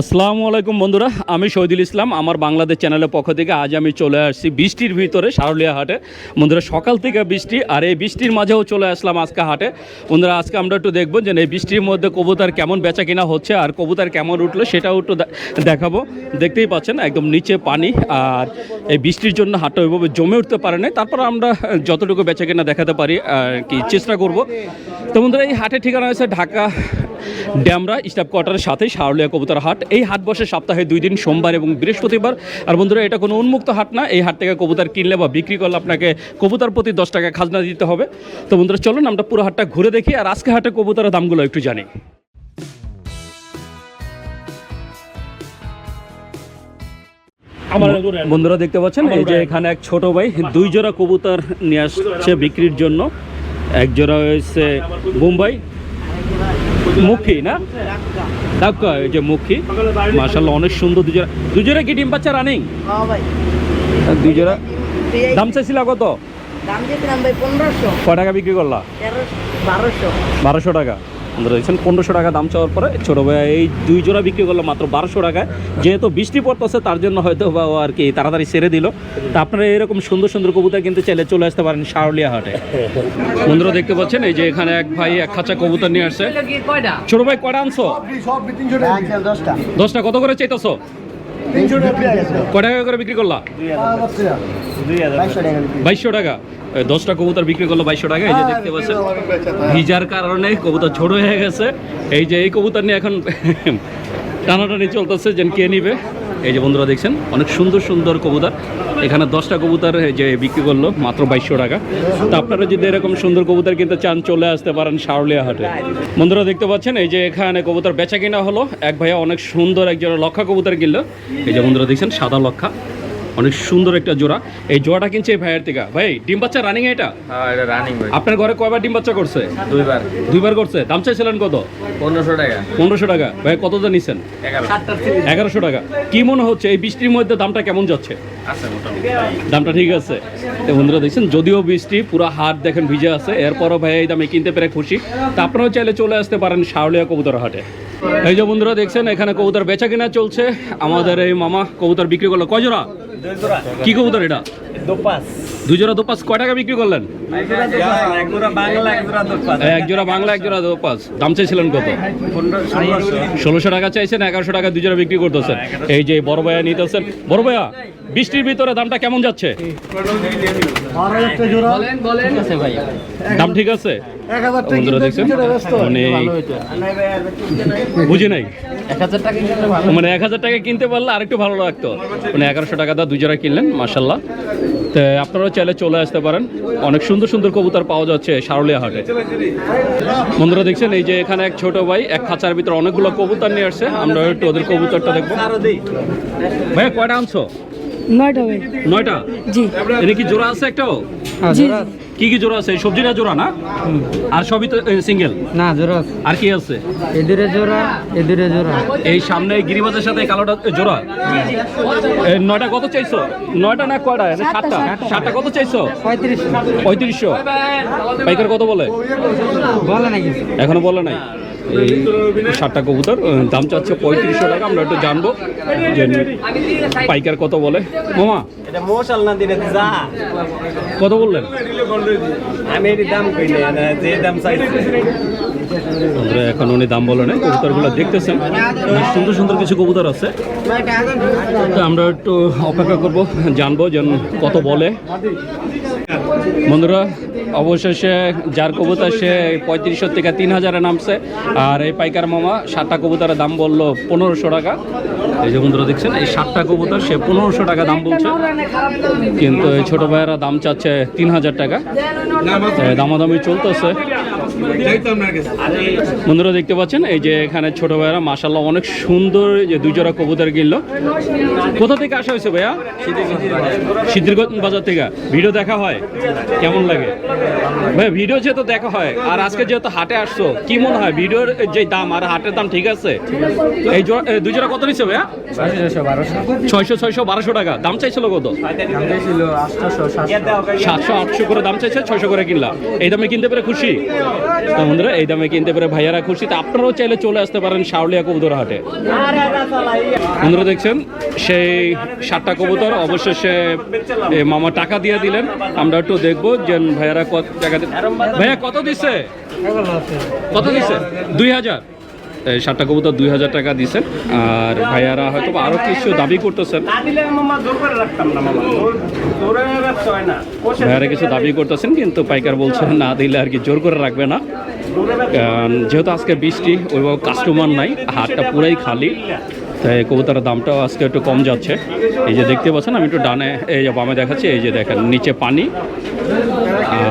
আসসালামু আলাইকুম বন্ধুরা, আমি শহীদুল ইসলাম, আমার বাংলাদেশ চ্যানেলের পক্ষ থেকে আজ আমি চলে আসছি বৃষ্টির ভিতরে সারুলিয়া হাটে। বন্ধুরা, সকাল থেকে বৃষ্টি আর এই বৃষ্টির মাঝেও চলে আসলাম আজকে হাটে। বন্ধুরা, আজকে আমরা একটু দেখব যে এই বৃষ্টির মধ্যে কবুতার কেমন বেচা কিনা হচ্ছে আর কবুতার কেমন উঠল সেটাও একটু দেখাবো। দেখতেই পাচ্ছেন একদম নিচে পানি আর এই বৃষ্টির জন্য হাটটা ওইভাবে জমে উঠতে পারে না তারপর আমরা যতটুকু বেচা কিনা দেখাতে পারি কি চেষ্টা করব। তো বন্ধুরা, এই হাটের ঠিকানা হচ্ছে ঢাকা ড্যামরা স্টাফ কোয়ার্টারের সাথে সারলিয়া কবুতর হাট। এই হাট বসে সপ্তাহে দুই দিন সোমবার এবং বৃহস্পতিবার। আর বন্ধুরা এটা কোনো উন্মুক্ত হাট না। এই হাট থেকে কবুতর কিনলে বা বিক্রি করলে আপনাকে কবুতর প্রতি দশ টাকা খাজনা দিতে হবে। তো বন্ধুরা চলুন আমরা পুরো হাটটা ঘুরে দেখি। আর আজকে হাটে কবুতরের দামগুলো একটু জানি। বন্ধুরা দেখতে পাচ্ছেন? এই যে এখানে এক ছোট ভাই দুই জোড়া কবুতর নিয়ে আসছে বিক্রির জন্য। এক জোড়া হয়েছে বোম্বাই মুখী না? ডাক্কা এই যে মুখী। মার্শাল্লাহ অনেক সুন্দর দুজোড়া। দুজোড়া কি ডিম পাচ্ছে রানিং? হ্যাঁ ভাই। দুই জোড়া দাম চাইছিল কত? দাম দিয়েছিলাম ভাই পনেরোশো। কয় টাকা বিক্রি করলা? বারোশো। বারোশো টাকা। দেখছেন পনেরোশো টাকা দাম চাওয়ার পরে ছোটো ভাই এই দুই জোড়া বিক্রি করল মাত্র বারোশো টাকায়। যেহেতু বৃষ্টি পড়তেছে তার জন্য হয়তো বা ও আর কি তাড়াতাড়ি সেরে দিল। তা আপনারা এরকম সুন্দর সুন্দর কবুতর কিন্তু চাইলে চলে আসতে পারেন শারুলিয়া হাটে। বন্ধুরা দেখতে পাচ্ছেন এই যে এখানে এক ভাই এক খাঁচা কবুতর নিয়ে আসছে। ছোট ভাই কটা আনছো? দশটা। দশটা কত করে চাইতেছো? কয় টাকা করে বিক্রি করলা? বাইশশো টাকা। দশটা কবুতর বিক্রি করল বাইশশো টাকা এই যে দেখতে পাচ্ছেন। ভিজার কারণে কবুতর ছোট হয়ে গেছে। এই যে এই কবুতর নিয়ে এখন টানাটানি চলতেছে যে কে নিবে। এই যে বন্ধুরা দেখছেন, অনেক সুন্দর সুন্দর কবুতর। এখানে দশটা কবুতর যে বিক্রি করল, মাত্র বাইশশো টাকা। তো আপনারা যদি এরকম সুন্দর কবুতর কিনতে চান, চলে আসতে পারেন শাওলিয়া হাটে। বন্ধুরা দেখতে পাচ্ছেন, এই যে এখানে কবুতর বেচা কিনা হলো। এক ভাইয়া অনেক সুন্দর একজন লক্ষা কবুতর কিনলো। এই যে বন্ধুরা দেখছেন, সাদা লক্ষা। অনেক সুন্দর একটা জোড়া। এই জোড়াটা কিনছে এই ভাইয়ের থেকে। ভাই ডিম বাচ্চা রানিং এটা? হ্যাঁ এটা রানিং ভাই। আপনার ঘরে কয়বার ডিম বাচ্চা করছে? দুইবার। দুইবার করছে। দাম চাইছিলেন কত? পনেরোশো টাকা। পনেরোশো টাকা। ভাই কত নিছেন? এগারোশো। টাকা। কি মনে হচ্ছে এই বৃষ্টির মধ্যে দামটা কেমন যাচ্ছে? দামটা ঠিক আছে। বন্ধুরা দেখছেন যদিও বৃষ্টি পুরো হাট দেখেন ভিজে আছে এরপরও ভাই এই দামে কিনতে পেরে খুশি। তা আপনারাও চাইলে চলে আসতে পারেন শাওলিয়া কবুতর হাটে। এই যে বন্ধুরা দেখছেন এখানে কবুতর বেচা কিনা চলছে। আমাদের এই মামা কবুতর বিক্রি করল। কজোরা কি কবুতর এটা? দোপাস। দুই দোপাস কয় টাকা বিক্রি করলেন? এক জোড়া বাংলা এক জোড়া দোপাস। এক জোড়া বাংলা এক জোড়া দোপাস দাম চাইছিলেন কত? ষোলোশো টাকা চাইছেন এগারোশো টাকা দুই জোড়া বিক্রি করতেছেন। এই যে বড় ভাইয়া নিতেছেন। বড় ভাইয়া বৃষ্টির ভিতরে দামটা কেমন যাচ্ছে? দাম ঠিক আছে? মানে বুঝি নাই? মানে এক হাজার টাকা কিনতে পারলে আরেকটু ভালো লাগতো। মানে এগারোশো টাকা দা দুই জোড়া কিনলেন মাসাল্লাহ তো আপনারাও চাইলে চলে আসতে পারেন। অনেক সুন্দর সুন্দর কবুতর পাওয়া যাচ্ছে সারুলিয়া হাটে। বন্ধুরা দেখছেন এই যে এখানে এক ছোট ভাই এক খাঁচার ভিতরে অনেকগুলো কবুতর নিয়ে আসছে। আমরা একটু ওদের কবুতরটা দেখব। ভাইয়া কয়টা আনছো? নয়টা ভাই। নয়টা? জি। এটা কি জোড়া আছে একটাও? জি। কি কি জোড়া আছে? এই সবজিটা জোড়া না? আর সবই তো সিঙ্গেল না জোড়া আর কি আছে? এদিরে জোড়া এদিরে জোড়া। এই সামনে গিরিবাজের সাথে কালোটা জোড়া? নয়টা কত চাইছো? নয়টা না কয়টা? সাতটা সাতটা। কত চাইছো? পঁয়ত্রিশ পঁয়ত্রিশশো। পাইকার কত বলে? বলে নাকি এখনও বলে নাই? এই সাতটা কবুতর দাম চাচ্ছে পঁয়ত্রিশশো টাকা আমরা একটু জানব যে পাইকার কত বলে। মামা? কত বললেন? আমি এর দাম কই না যে দাম চাইছি এখন উনি দাম বলে নাই কবুতরগুলো দেখতেছেন। সুন্দর সুন্দর কিছু কবুতর আছে। তো আমরা একটু অপেক্ষা করব, জানব যেন কত বলে। বন্ধুরা, অবশেষে যার কবুতর, সে পঁয়ত্রিশশো থেকে তিন হাজারে নামছে, আর এই পাইকার মামা সাতটা কবুতরের দাম বলল পনেরোশো টাকা। এই যে বন্ধুরা দেখছেন, এই সাতটা কবুতর, সে পনেরোশো টাকা দাম বলছে। কিন্তু এই ছোটো ভাইয়েরা দাম চাচ্ছে তিন হাজার টাকা। দামাদামি চলতেছে। বন্ধুরা দেখতে পাচ্ছেন, এই যে এখানে ছোট ভাইয়েরা মাসাল্লাহ অনেক সুন্দর যে দুই জোড়া কবুতর কিনলো। কোথা থেকে আসা হয়েছে ভাইয়া? সিদ্ধিরগঞ্জ বাজার থেকে। ভিডিও দেখা হয়? কেমন লাগে? ভাই, ভিডিও যেহেতু দেখা হয়, আর আজকে যেহেতু হাটে আসছো, কি মনে হয় ভিডিওর যে দাম আর হাটের দাম ঠিক আছে? এই জোড়া দুই জোড়া কত নিচ্ছে ভাইয়া? ছয়শো ছয়শো, বারোশো টাকা। দাম চাইছিল কত? সাতশো, আটশো করে দাম চাইছে, ছয়শো করে কিনলাম। এই দামে কিনতে পেরে খুশি? বন্ধুরা, এই দামে কিনতে পারে ভাইয়ারা খুশি। তো আপনারাও চাইলে চলে আসতে পারেন শাওলিয়া কবুতর হাটে বন্ধুরা দেখছেন, সেই সাতটা কবুতর, অবশেষে সে মামা টাকা দিয়ে দিলেন। আমরা একটু দেখব যে ভাইয়ারা কত টাকা ভাইয়া কত দিচ্ছে? কত দিচ্ছে? দুই হাজার। সাতটা কবুতর দুই হাজার টাকা দিচ্ছেন আর ভাইয়ারা হয়তো আরও কিছু দাবি করতেছেন। ভাইয়ারা কিছু দাবি করতেছেন কিন্তু পাইকার বলছেন না দিলে আর কি জোর করে রাখবে না। কারণ যেহেতু আজকে বৃষ্টি ওইভাবে কাস্টমার নাই হাটটা পুরাই খালি। তাই কবুতরের দামটাও আজকে একটু কম যাচ্ছে। এই যে দেখতে পাচ্ছেন আমি একটু ডানে এই যে বামে দেখাচ্ছি এই যে দেখেন নিচে পানি।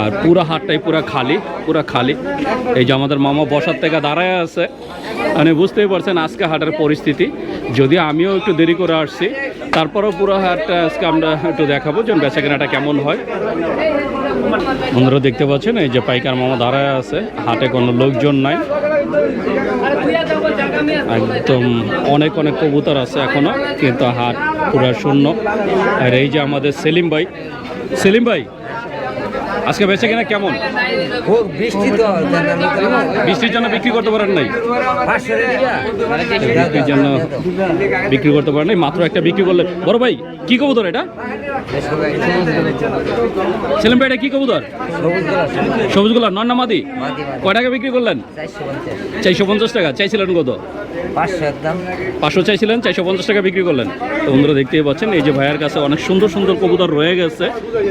আর পুরো হাটটাই পুরো খালি পুরো খালি। এই যে আমাদের মামা বসার থেকে দাঁড়ায় আছে। মানে বুঝতেই পারছেন আজকে হাটের পরিস্থিতি। যদিও আমিও একটু দেরি করে আসছি, তারপরেও পুরো হাটটা আজকে আমরা একটু দেখাবো যে বেচা কেনাটা কেমন হয়। বন্ধুরা দেখতে পাচ্ছেন, এই যে পাইকার মামা দাঁড়ায় আছে, হাটে কোনো লোকজন নাই। একদম অনেক অনেক কবুতর আছে এখনও, কিন্তু হাট পুরো শূন্য। আর এই যে আমাদের সেলিম ভাই সেলিম ভাই আজকে বেচে কিনা কেমন? বৃষ্টি তো বৃষ্টির জন্য বিক্রি করতে পারেন নাই? জন্য বিক্রি করতে পারেন নাই মাত্র একটা বিক্রি করলেন বড় ভাই কি কবুতর এটা? সেলিম ভাই এটা কি কবুতর? সবুজ নন না মাদি? কয় টাকা বিক্রি করলেন? চারশো পঞ্চাশ টাকা চাইছিলেন কত? পাঁচশো চাইছিলেন চারশো পঞ্চাশ টাকা বিক্রি করলেন। তো বন্ধুরা দেখতেই পাচ্ছেন এই যে ভাইয়ের কাছে অনেক সুন্দর সুন্দর কবুতর রয়ে গেছে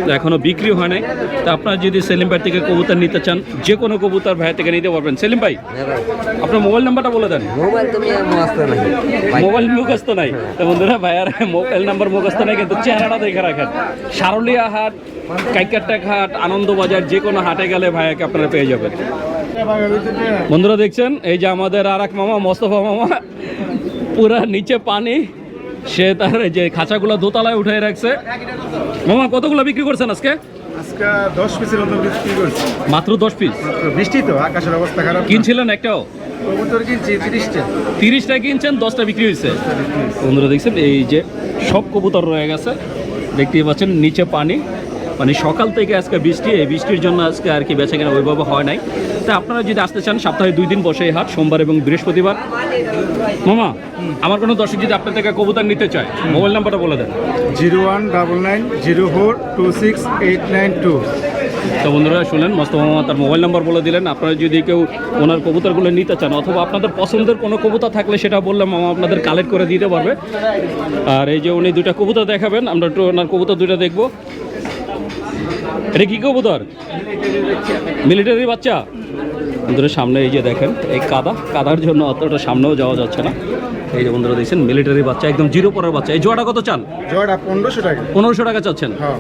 তো এখনও বিক্রি হয় নাই। তা আপনারা যদি সেলিম ভাই থেকে কবুতর নিতে চান যে কোনো কবুতর ভাইয়ের থেকে নিতে পারবেন। সেলিম ভাই আপনার মোবাইল নাম্বারটা বলে দেন। মোবাইল তুমি মোবাইল মুখস্থ নাই। তো বন্ধুরা ভাইয়ার মোবাইল নাম্বার মুখস্থ নাই কিন্তু চেহারাটা দেখে রাখেন। সারলিয়া হাট কাইকারটাক হাট আনন্দবাজার যে কোনো হাটে গেলে ভাইয়াকে আপনারা পেয়ে যাবেন। বন্ধুরা দেখছেন এই যে আমাদের আর এক মামা মোস্তফা মামা পুরা নিচে পানি সে তার এই যে খাঁচাগুলো দোতলায় উঠে রাখছে। মামা কতগুলো বিক্রি করছেন আজকে? আজকে দশ পিসের মতো বিক্রি করছি। মাত্র দশ পিস? বৃষ্টি তো আকাশের অবস্থা খারাপ কিনছিলেন একটাও? কবুতর কিনছি তিরিশটা। তিরিশটা কিনছেন দশটা বিক্রি হয়েছে। বন্ধুরা দেখছেন এই যে সব কবুতর রয়ে গেছে। দেখতেই পাচ্ছেন নিচে পানি মানে সকাল থেকে আজকে বৃষ্টি এই বৃষ্টির জন্য আজকে আর কি বেচা কেনা ওইভাবে হয় নাই। তা আপনারা যদি আসতে চান সপ্তাহে দুই দিন বসে এই হাট সোমবার এবং বৃহস্পতিবার। মামা আমার কোনো দর্শক যদি আপনার থেকে কবুতর নিতে চায় মোবাইল নাম্বারটা বলে দেন। Zero one double nine zero four two six eight nine two. তো বন্ধুরা শুনলেন মোস্তফা মামা তার মোবাইল নাম্বার বলে দিলেন। আপনারা যদি কেউ ওনার কবুতরগুলো নিতে চান অথবা আপনাদের পছন্দের কোনো কবুতর থাকলে সেটা বললে মামা আপনাদের কালেক্ট করে দিতে পারবে। আর এই যে উনি দুটা কবুতর দেখাবেন আমরা একটু ওনার কবুতর দুটো দেখব। এটা কি কবুতর? মিলিটারি বাচ্চা? বন্ধুরা সামনে এই যে দেখেন এই কাদা কাদার জন্য অতটা সামনেও যাওয়া যাচ্ছে না। এই যে বন্ধুরা দেখছেন মিলিটারি বাচ্চা একদম জিরো পরের বাচ্চা। এই জোয়াটা কত চান? জয়টা পনেরোশো টাকা। পনেরোশো টাকা চাচ্ছেন? হ্যাঁ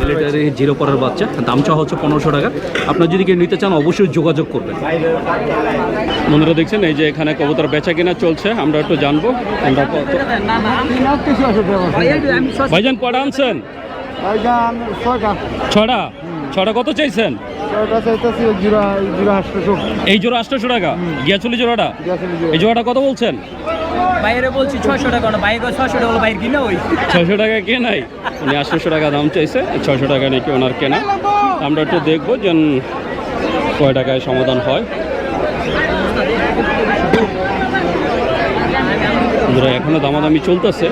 মিলিটারি জিরো পরের বাচ্চা দাম চাওয়া হচ্ছে পনেরোশো টাকা। আপনার যদি কেউ নিতে চান অবশ্যই যোগাযোগ করবেন। বন্ধুরা দেখছেন এই যে এখানে কবুতর বেচা কিনা চলছে আমরা একটু জানব। আমরা ভাইজান কটা আনছেন? ছটা ছটা কত চাইছেন? এই জোড়া আটশোশো। টাকা? গিয়াচুলি জোড়াটা? এই জোড়াটা কত বলছেন? বাইরে বলছি ছয়শো টাকা না বাইরে ছয়শো টাকা বাইরে কিনে ওই। ছয়শো টাকা কে নাই? উনি আটশোশো টাকা দাম চাইছে। ছয়শো টাকা নাকি ওনার কেনা? আমরা একটু দেখব যে কয় টাকায় সমাধান হয়। এখনও দামাদামি চলতেছে।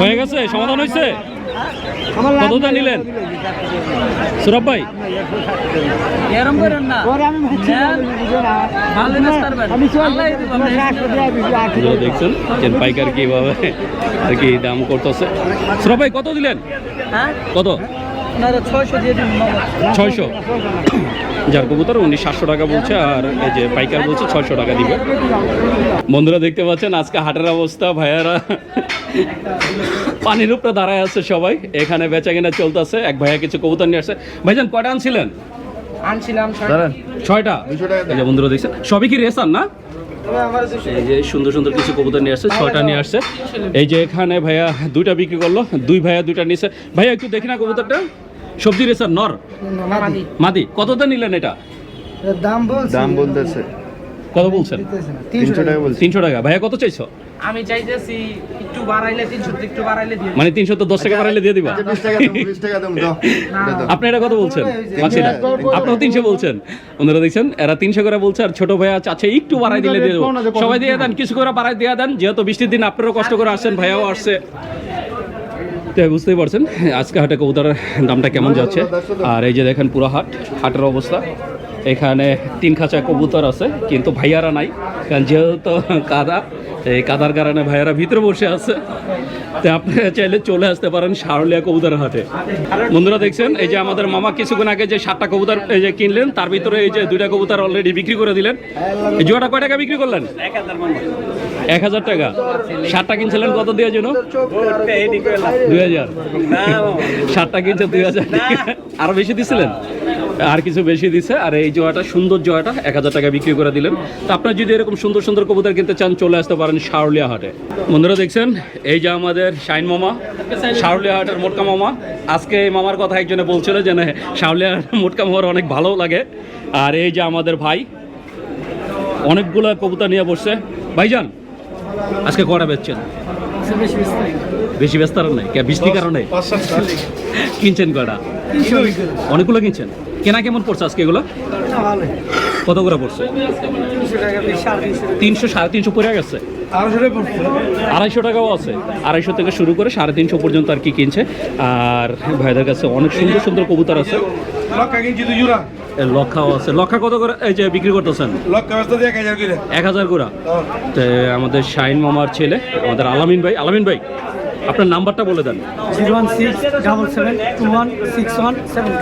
হয়ে গেছে? সমাধান হয়েছে? কতটা নিলেন? সুরভ ভাই? এরম করেন না। দেখছেন যে পাইকার কীভাবে আর কি দাম করতেছে। সুরভ ভাই কত দিলেন? হ্যাঁ? কত? ছয়শো যার কবুতর উনি সাতশো টাকা বলছে আর এই যে পাইকার বলছে ছয়শো টাকা দিবে। বন্ধুরা দেখতে পাচ্ছেন আজকে হাটের অবস্থা ভাইয়ারা। পানির উপরে দাঁড়ায় আছে সবাই। এখানে বেচা কিনা চলতেছে এক ভাইয়া কিছু কবুতর নিয়ে আসছে। ভাইজান কয়টা আনছিলেন? আনছিলাম ছয়টা। এই বন্ধুরা দেখছেন সবই কি রেসার না? এই যে সুন্দর সুন্দর কিছু কবুতর নিয়ে আসছে ছয়টা নিয়ে আসছে। এই যে এখানে ভাইয়া দুইটা বিক্রি করল দুই ভাইয়া দুইটা নিয়েছে ভাইয়া একটু দেখি না কবুতরটা। সবজি রেসার নর? মাদি। কততে নিলেন এটা? দাম বলছি। দাম বলতেছে। কত বলছেন? তিনশো টাকা বলছি। তিনশো টাকা। ভাইয়া কত চাইছো? আমি চাইতেছি একটু বাড়াইলে তিনশো একটু বাড়াইলে দিয়ে মানে তিনশো তো দশ টাকা বাড়াইলে দিয়ে দিবা? বিশ টাকা দাম বিশ টাকা দাম আপনি এটা কত বলছেন? মাসিরা আপনারা তিনশো বলছেন। ওনারা দেখছেন এরা তিনশো করে বলছে আর ছোট ভাইয়া চাচ্ছে একটু বাড়াই দিলে দিয়ে দেবো। সবাই দিয়ে দেন কিছু করে বাড়াই দিয়ে দেন। যেহেতু বৃষ্টির দিন আপনারাও কষ্ট করে আসছেন ভাইয়াও আসছে। তো বুঝতেই পারছেন, আজকে হাটে কবুতরের দামটা কেমন যাচ্ছে। আর এই যে দেখেন পুরো হাট, হাটের অবস্থা। এখানে তিন খাঁচা কবুতর আছে, কিন্তু ভাইয়ারা নাই, কারণ যেহেতু কাদা এই কাদার কারণে ভাইয়ারা ভিতরে বসে আছে। তো আপনারা চাইলে চলে আসতে পারেন সারলিয়া কবুতর হাটে। বন্ধুরা দেখছেন, এই যে আমাদের মামা কিছুক্ষণ আগে যে সাতটা কবুতর, এই যে কিনলেন, তার ভিতরে এই যে দুইটা কবুতর অলরেডি বিক্রি করে দিলেন। জোড়াটা কয় টাকা বিক্রি করলেন? এক হাজার টাকা। সাতটা কিনছিলেন কত দিয়ে জন্য দুই হাজার। সাতটা কিনছে দুই হাজার আরও বেশি দিছিলেন? আর কিছু বেশি দিছে। আর এই জোয়াটা সুন্দর জোয়াটা এক হাজার টাকা বিক্রি করে দিলেন। তো আপনার যদি এরকম সুন্দর সুন্দর কবুতর কিনতে চান চলে আসতে পারেন শাওলিয়া হাটে। বন্ধুরা দেখছেন? এই যে আমাদের শাইন মামা শাওলিয়া হাটের মোটকা মামা। আজকে এই মামার কথা একজনে বলছিল যে না শাওলিয়া হাটের মোটকা মামার অনেক ভালো লাগে। আর এই যে আমাদের ভাই অনেকগুলো কবুতর নিয়ে বসছে। ভাইজান আজকে কটা বেচছেন? বেশি ব্যস্ত নাই? কে বৃষ্টির কারণে? কিনছেন কটা অনেকগুলো কিনছেন? কেনা কেমন পড়ছে আজকে এগুলো? কত করে পড়ছে? তিনশো সাড়ে তিনশো পড়ে গেছে। আড়াইশো টাকাও আছে। আড়াইশো থেকে শুরু করে সাড়ে তিনশো পর্যন্ত আর কি কিনছে। আর ভাইদের কাছে অনেক সুন্দর সুন্দর কবুতর আছে। লক্ষাও আছে। লক্ষা কত করে এই যে বিক্রি করতেছেন? এক হাজার গোড়া। তো আমাদের শাইন মামার ছেলে, আমাদের আলামিন ভাই। আলামিন ভাই, আপনার নাম্বারটা বলে দেন। Zero one six double seven two one six one seven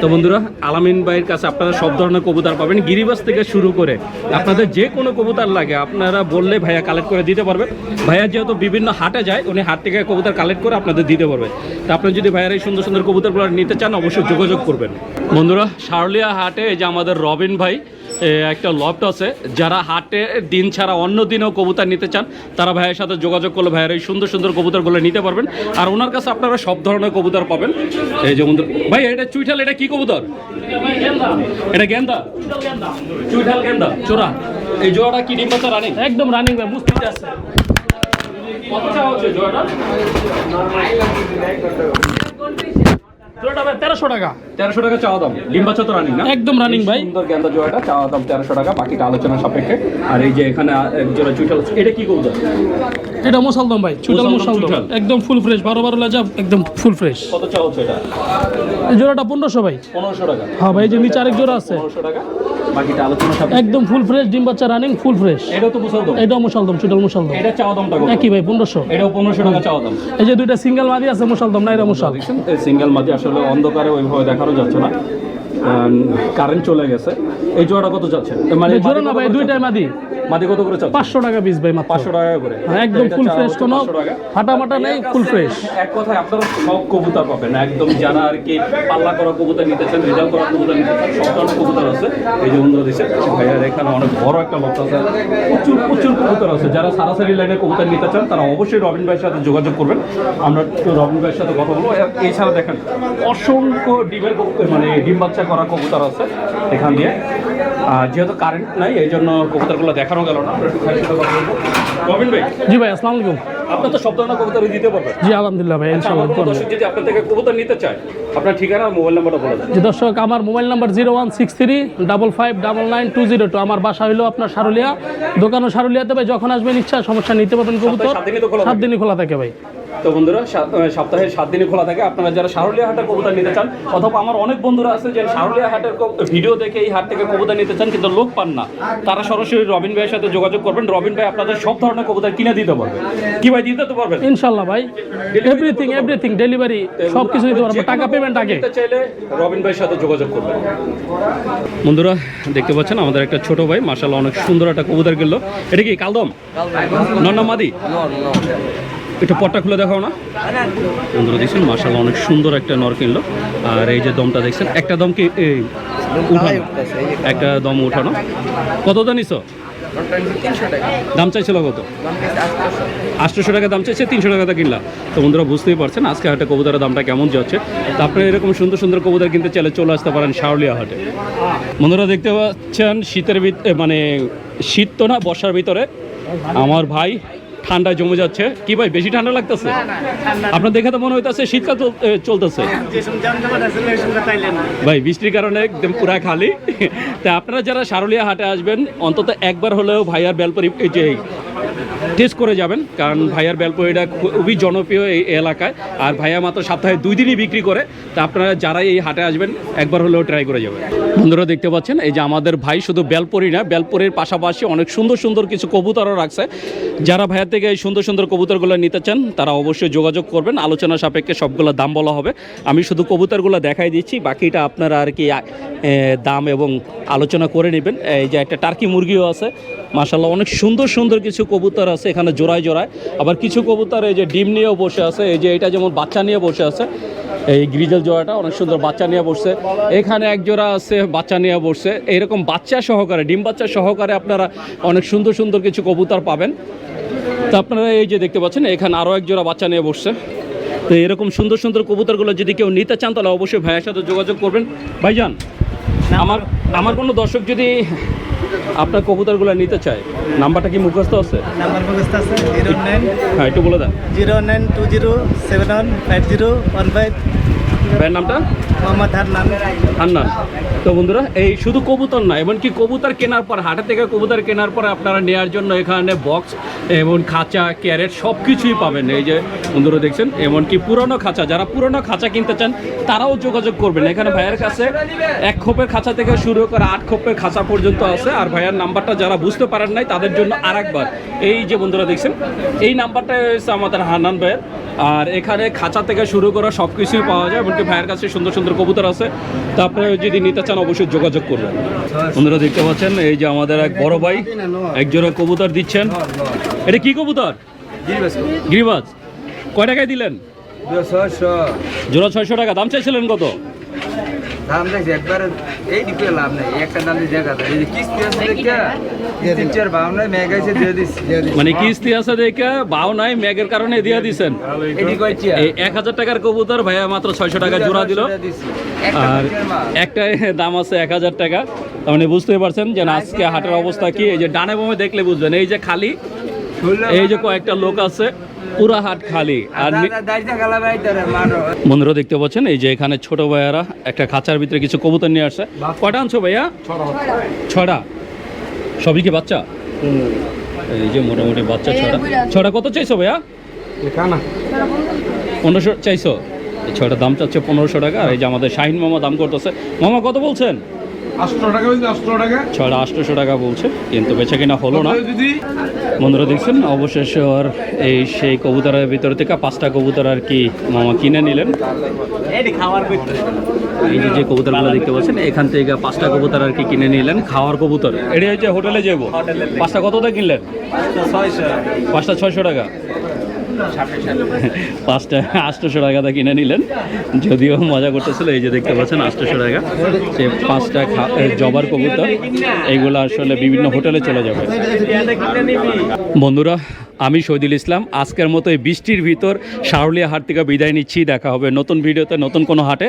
তো বন্ধুরা, আলামিন ভাইয়ের কাছে আপনারা সব ধরনের কবুতর পাবেন। গিরিবাস থেকে শুরু করে আপনাদের যে কোনো কবুতর লাগে, আপনারা বললে ভাইয়া কালেক্ট করে দিতে পারবেন ভাইয়া যেহেতু বিভিন্ন হাটে যায়, উনি হাট থেকে কবুতর কালেক্ট করে আপনাদের দিতে পারবে। তো আপনি যদি ভাইয়ার এই সুন্দর সুন্দর কবুতরগুলো নিতে চান, অবশ্যই যোগাযোগ করবেন। বন্ধুরা, শারলিয়া হাটে এই যে আমাদের রবিন ভাই একটা লফট আছে। যারা হাটে দিন ছাড়া অন্য দিনেও কবুতর নিতে চান তারা ভাইয়ের সাথে যোগাযোগ করলে ভাইয়ের এই সুন্দর সুন্দর কবুতরগুলো নিতে পারবেন। আর ওনার কাছে আপনারা সব ধরনের কবুতর পাবেন। এই যে বন্ধু ভাই এটা চুইঠাল এটা কি কবুতর? এটা গেন্দা। চুইঠাল গেন্দা চোরা। এই জোড়াটা কি ডিম বাচ্চা রানিং একদম রানিং ভাই বুঝতে আছে কত চাওয়া হচ্ছে জোড়াটা জোড়াটা ভাই তেরোশো টাকা। তেরোশো টাকা চাওয়া দাম। ডিম বাচ্চা তো রানিং না? একদম running ভাই। সুন্দর গেন্দা জোড়াটা চাওয়া দাম তেরোশো টাকা বাকিটা আলোচনা সাপেক্ষে। আর এই যে এখানে এক জোড়া এটা কি কবুতর এটা মশালদম ভাই চুটাল মুসালদম, মশালদম একদম ফুল ফ্রেশ লাজা একদম ফুল ফ্রেশ কত চাওয়া হচ্ছে এটা? জোড়াটা পনেরোশো ভাই। পনেরোশো টাকা। হ্যাঁ ভাই যে নিচে আরেক জোড়া আছে। পনেরোশো টাকা। বাকিটা আলোচনা একদম ফুল ফ্রেশ ডিম বাচ্চা রানিং ফুল ফ্রেশ এটাও তো মুসলদম? এটাও মশালদম চুটাল মশালদম এটা চাওয়া দামটা কত? একই ভাই পনেরোশো। এটাও পনেরোশো টাকা চাওয়া দাম। এই যে দুইটা সিঙ্গেল মাদি আছে মশালদম না এটা মুসাল? সিঙ্গেল মাদি আসলে অন্ধকারে ওইভাবে দেখানো যাচ্ছে না। কারেন্ট চলে গেছে। এই জোড়াটা কত যাচ্ছে মানে জোড়া না ভাই দুইটাই মাদি। মাদি কত করে চাচ্ছে পাঁচশো টাকা পিস ভাই মাত্র। পাঁচশো টাকা করে। হ্যাঁ, একদম ফুল ফ্রেশ কোনো ফাটা মাটা নেই ফুল ফ্রেশ এক কথায় আপনারা সব কবুতর পাবেন। একদম যারা আর কি পাল্লা করা কবুতর নিতে চান রেজাল্ট করা কবুতর নিতে চান সব ধরনের কবুতর আছে। এই যে বন্ধুরা দিচ্ছে ভাইয়ার এখানে অনেক বড় একটা লক্ষ আছে। প্রচুর প্রচুর কবুতর আছে। যারা সারাসারি লাইনে কবুতর নিতে চান তারা অবশ্যই রবিন ভাইয়ের সাথে যোগাযোগ করবেন। আমরা রবিন ভাইয়ের সাথে কথা বলব। এছাড়া দেখেন অসংখ্য ডিমের কবুতর মানে ডিম বাচ্চা করা কবুতর আছে এখান দিয়ে। আর যেহেতু কারেন্ট নাই এই জন্য কবুতরগুলো দেখানো গেল না। রবিন ভাই জি ভাই আসসালামু আলাইকুম। আপনার তো সব ধরনের কবুতরই দিতে পারবেন। জি আলহামদুলিল্লাহ ভাই ইনশাআল্লাহ আমার দর্শক যদি আপনার থেকে কবুতর নিতে চায় আপনার ঠিকানা আর মোবাইল নাম্বারটা বলে দেন। জি দর্শক আমার mobile number zero one six three double five double nine two zero two. আমার বাসা হলো আপনার সারুলিয়া। দোকানও সারুলিয়াতে ভাই যখন আসবেন ইচ্ছা সমস্যা নিতে পারবেন কবুতর। সাত। দিনই খোলা থাকে ভাই। তো বন্ধুরা সপ্তাহে সাত দিনই খোলা থাকে। আপনারা যারা সারুলিয়া হাটের কবুতর নিতে চান অথবা আমার অনেক বন্ধুরা আছে যে সারুলিয়া হাটের ভিডিও দেখে এই হাট থেকে কবুতর নিতে চান কিন্তু লোক পান না তারা সরাসরি রবিন ভাইয়ের সাথে যোগাযোগ করবেন। রবিন ভাই আপনাদের সব ধরনের কবুতর কিনে দিতে পারবে। কি ভাই দিতে তো পারবেন? ইনশাল্লাহ ভাই। এভরিথিং এভরিথিং ডেলিভারি সব কিছু দিতে পারব টাকা পেমেন্ট আগে। চাইলে রবিন ভাইয়ের সাথে যোগাযোগ করবেন। বন্ধুরা দেখতে পাচ্ছেন আমাদের একটা ছোট ভাই মার্শাল্লাহ অনেক সুন্দর একটা কবুতর কিনলো। এটা কি কালদম? নন্না মাদি? একটু পটটা খুলে দেখাও না। বন্ধুরা দেখছেন মার্শাল্লাহ অনেক সুন্দর একটা নর কিনলো। আর এই যে দমটা দেখছেন, একটা দম কি উঠানো? একটা দম উঠানো। কত নিছো? দাম চাইছিল কত? আটশোশো টাকা দাম চাইছে, তিনশো টাকা কিনলা। তো বন্ধুরা বুঝতেই পারছেন, আজকে হাটে কবুতরের দামটা কেমন যাচ্ছে। তো আপনারা এরকম সুন্দর সুন্দর কবুতর কিনতে চাইলে চলে আসতে পারেন শাওলিয়া হাটে। বন্ধুরা দেখতে পাচ্ছেন, শীতের মানে শীত তো না, বর্ষার ভিতরে। আমার ভাই ঠান্ডা জমে যাচ্ছে। কি ভাই বেশি ঠান্ডা লাগতেছে? আপনার দেখে তো মনে হইতেছে শীতকাল চলতেছে। ভাই বৃষ্টির কারণে একদম পুরা খালি। তা আপনারা যারা সারুলিয়া হাটে আসবেন অন্তত একবার হলেও ভাইয়ার বেলপরি এই যে টেস্ট করে যাবেন, কারণ ভাইয়ার বেলপরিটা খুবই জনপ্রিয় এই এলাকায়। আর ভাইয়া মাত্র সপ্তাহে দুই দিনই বিক্রি করে, তা আপনারা যারাই এই হাটে আসবেন, একবার হলেও ট্রাই করে যাবেন। বন্ধুরা দেখতে পাচ্ছেন, এই যে আমাদের ভাই শুধু বেলপরি না বেলপরির পাশাপাশি অনেক সুন্দর সুন্দর কিছু কবুতরও রাখছে। যারা ভাইয়ার থেকে এই সুন্দর সুন্দর কবুতরগুলো নিতে চান, তারা অবশ্যই যোগাযোগ করবেন, আলোচনা সাপেক্ষে সবগুলো দাম বলা হবে। আমি শুধু কবুতরগুলো দেখাই দিচ্ছি, বাকিটা আপনারা আর কি দাম এবং আলোচনা করে নেবেন। এই যে একটা টার্কি মুরগিও আছে মাশাল্লাহ অনেক সুন্দর সুন্দর কিছু কবুতর আছে। এখানে জোড়ায় জোড়ায়। আবার কিছু কবুতর এই যে ডিম নিয়েও বসে আছে এই যে এটা যেমন বাচ্চা নিয়ে বসে আছে এই গ্রিজেল জোড়াটা অনেক সুন্দর বাচ্চা নিয়ে বসছে। এখানে এক জোড়া আছে বাচ্চা নিয়ে বসছে। এইরকম বাচ্চা সহকারে ডিম বাচ্চা সহকারে আপনারা অনেক সুন্দর সুন্দর কিছু কবুতর পাবেন। তো আপনারা এই যে দেখতে পাচ্ছেন এখানে আরও এক জোড়া বাচ্চা নিয়ে বসছে। তো এরকম সুন্দর সুন্দর কবুতরগুলো যদি কেউ নিতে চান তাহলে অবশ্যই ভাইয়ের সাথে যোগাযোগ করবেন। ভাইজান আমার আমার কোনো দর্শক যদি আপনার কবুতরগুলো নিতে চাই নাম্বারটা কি মুখস্থ আছে? নাম্বার মুখস্থ আছে জিরো নাইন হ্যাঁ একটু বলে দেন। Zero nine two zero seven one five zero one five ভাইয়ের নামটা? মোহাম্মদ হান্নান। হান্নান। তো বন্ধুরা এই শুধু কবুতর না এমনকি কবুতর কেনার পর হাটে থেকে কবুতর কেনার পরে আপনারা নেওয়ার জন্য এখানে বক্স এবং খাঁচা ক্যারেট সব কিছুই পাবেন। এই যে বন্ধুরা দেখছেন এমনকি পুরনো খাঁচা যারা পুরনো খাঁচা কিনতে চান তারাও যোগাযোগ করবেন। এখানে ভাইয়ের কাছে এক খোপের খাঁচা থেকে শুরু করে আট খোপের খাঁচা পর্যন্ত আছে আর ভাইয়ের নাম্বারটা যারা বুঝতে পারেন নাই তাদের জন্য আরেকবার। এই যে বন্ধুরা দেখছেন এই নাম্বারটা হচ্ছে আমাদের হান্নান ভাইয়ের। আর এখানে খাঁচা থেকে শুরু করা সব কিছুই পাওয়া যায় এমনকি ভাইয়ের কাছে সুন্দর সুন্দর কবুতর আছে। তা আপনারা যদি নিতে চান অবশ্যই যোগাযোগ করবেন। বন্ধুরা দেখতে পাচ্ছেন এই যে আমাদের এক বড় ভাই একজোড়া কবুতর দিচ্ছেন। এটা কি কবুতর? গিরিবাজ কয় টাকায় দিলেন? জোড়া ছয়শো টাকা। দাম চাইছিলেন কত? দাম দেখছি একবার এই দিকে লাভ নাই একটা দাম দিয়ে দেখা যায়। কিস্তি আছে দেখে তিন চার নাই মেঘ আছে দিয়ে দিচ্ছি মানে কিস্তি আছে দেখে বাও নাই ম্যাগের কারণে দিয়ে দিছেন। এই এক হাজার টাকার কবুতর ভাইয়া মাত্র ছয়শো টাকা জোড়া দিল। আর একটা দাম আছে এক হাজার টাকা। তার মানে বুঝতেই পারছেন যে আজকে হাটের অবস্থা কি? এই যে ডানে বামে দেখলে বুঝবেন। এই যে খালি এই যে কয়েকটা লোক আছে পুরা হাট খালি। আর তারে মারো। বন্ধুরা দেখতে পাচ্ছেন এই যে এখানে ছোট ভাইয়ারা একটা খাঁচার ভিতরে কিছু কবুতর নিয়ে আসছে। কয়টা আনছো ভাইয়া? ছটা সবই কি বাচ্চা? এই যে মোটামুটি বাচ্চা ছটা ছটা কত চাইছো ভাইয়া? পনেরোশো চাইছো? এই ছয়টার দাম চাচ্ছে পনেরোশো টাকা আর এই যে আমাদের শাহিন মামা দাম করতেছে। মামা কত বলছেন? আটশো টাকা হয়েছে ছয়টা আটশোশো টাকা বলছে কিন্তু বেচা কিনা হলো না। বন্ধুরা দেখছেন অবশেষে ওর এই সেই কবুতরের ভিতর থেকে পাঁচটা কবুতর আর কি মামা কিনে নিলেন। এই যে যে কবুতরগুলো দেখতে পাচ্ছেন এখান থেকে পাঁচটা কবুতর আর কি কিনে নিলেন খাওয়ার কবুতর। এটা হচ্ছে হোটেলে যাব পাঁচটা কত দিয়ে কিনলেন পাঁচটা ছয়শো টাকা। পাঁচটা আটশোশো টাকাতে কিনে নিলেন। যদিও মজা করতেছিল, এই যে দেখতে পাচ্ছেন আটশোশো টাকা। যে পাঁচটা জবার কবুতর এইগুলো আসলে বিভিন্ন হোটেলে চলে যাবে। বন্ধুরা, আমি শহীদুল ইসলাম। আজকের মতো এই বৃষ্টির ভিতর শাহরুলিয়া হাট থেকে বিদায় নিচ্ছি। দেখা হবে নতুন ভিডিওতে নতুন কোনো হাটে।